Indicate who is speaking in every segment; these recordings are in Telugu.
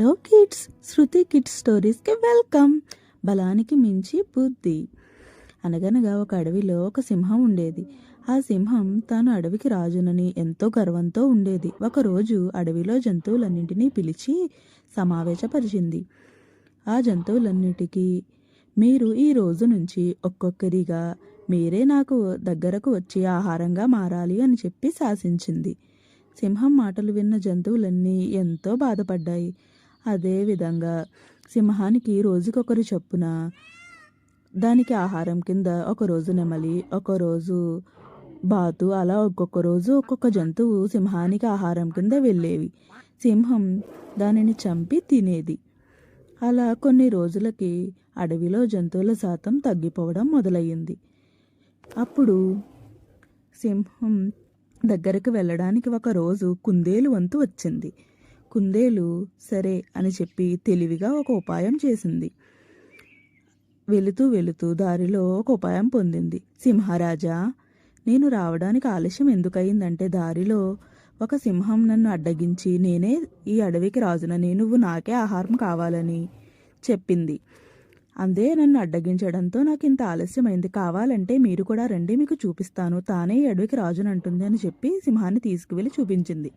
Speaker 1: హలో కిడ్స్ శృతి కిడ్స్ స్టోరీస్కి వెల్కమ్ బలానికి మించి బుద్ధి. అనగనగా ఒక అడవిలో ఒక సింహం ఉండేది. ఆ సింహం తాను అడవికి రాజునని ఎంతో గర్వంతో ఉండేది. ఒకరోజు అడవిలో జంతువులన్నింటినీ పిలిచి సమావేశపరిచింది. ఆ జంతువులన్నిటికీ మీరు ఈ రోజు నుంచి ఒక్కొక్కరిగా మీరే నాకు దగ్గరకు వచ్చి ఆహారంగా మారాలి అని చెప్పి శాసించింది. సింహం మాటలు విన్న జంతువులన్నీ ఎంతో బాధపడ్డాయి. అదేవిధంగా సింహానికి రోజుకొకరు చొప్పున దానికి ఆహారం కింద ఒకరోజు నెమలి ఒకరోజు బాతు అలా ఒక్కొక్క రోజు ఒక్కొక్క జంతువు సింహానికి ఆహారం కింద వెళ్ళేవి. సింహం దానిని చంపి తినేది. అలా కొన్ని రోజులకి అడవిలో జంతువుల శాతం తగ్గిపోవడం మొదలయ్యింది. అప్పుడు సింహం దగ్గరకు వెళ్ళడానికి ఒక రోజు కుందేలు వంతు వచ్చింది. కుందేలు సరే అని చెప్పి తెలివిగా ఒక ఉపాయం చేసింది. వెళుతూ వెళుతూ దారిలో ఒక ఉపాయం పొందింది. సింహరాజా నేను రావడానికి ఆలస్యం ఎందుకయిందంటే దారిలో ఒక సింహం నన్ను అడ్డగించి నేనే ఈ అడవికి రాజునని నువ్వు నాకే ఆహారం కావాలని చెప్పింది. అందే నన్ను అడ్డగించడంతో నాకు ఇంత ఆలస్యమైంది. కావాలంటే మీరు కూడా రండి మీకు చూపిస్తాను. తానే ఈ అడవికి రాజునంటుంది అని చెప్పి సింహాన్ని తీసుకువెళ్ళి చూపించింది.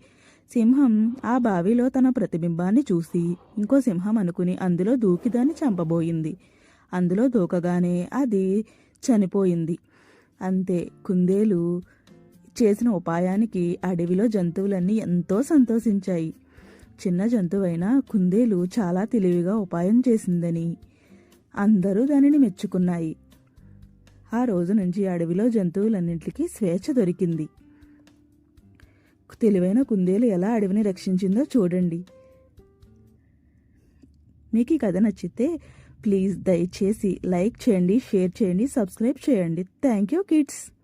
Speaker 1: సింహం ఆ బావిలో తన ప్రతిబింబాన్ని చూసి ఇంకో సింహం అనుకుని అందులో దూకి దాన్ని చంపబోయింది. అందులో దూకగానే అది చనిపోయింది. అంతే కుందేలు చేసిన ఉపాయానికి అడవిలో జంతువులన్నీ ఎంతో సంతోషించాయి. చిన్న జంతువైన కుందేలు చాలా తెలివిగా ఉపాయం చేసిందని అందరూ దానిని మెచ్చుకున్నాయి. ఆ రోజు నుంచి అడవిలో జంతువులన్నింటికి స్వేచ్ఛ దొరికింది. తెలివైన కుందేలు ఎలా అడవిని రక్షించిందో చూడండి. మీకు ఈ కథ నచ్చితే ప్లీజ్ దయచేసి లైక్ చేయండి షేర్ చేయండి సబ్స్క్రైబ్ చేయండి. Thank you kids.